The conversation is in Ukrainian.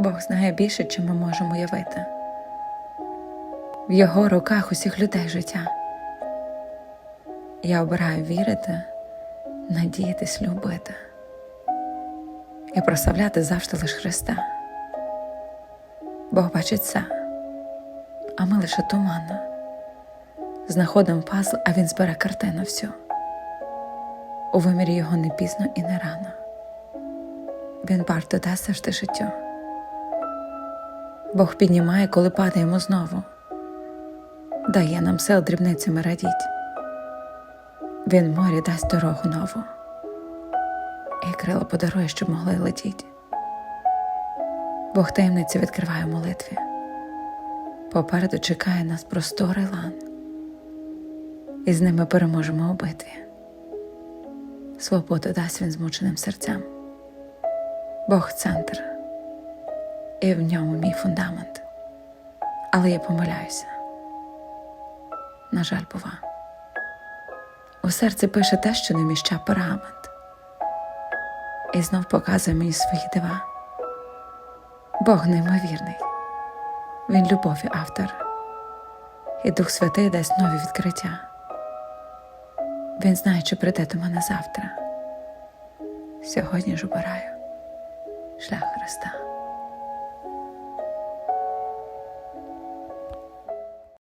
Бог знає більше, чим ми можемо уявити. В його руках усіх людей життя. Я обираю вірити, надіятись, любити і прославляти завжди лише Христа. Бог бачить все, а ми лише туманно. Знаходимо пазл, а він збере картину всю. У вимірі його не пізно і не рано. Він варто дасть завжди життю. Бог піднімає, коли падаємо знову, дає нам сил дрібницями радіть. Він морі дасть дорогу нову, і крила подарує, щоб могли летіть. Бог таємниці відкриває в молитві. Попереду чекає нас просторий лан, і з ними переможемо у битві. Свободу дасть він змученим серцям. Бог центр, і в ньому мій фундамент. Але я помиляюся. На жаль, бува. У серці пише те, що не міща пергамент, і знов показує мені свої дива. Бог неймовірний, Він любові автор, і Дух Святий дасть нові відкриття. Він знає, чи прийде до мене завтра. Сьогодні ж обираю шлях Христа.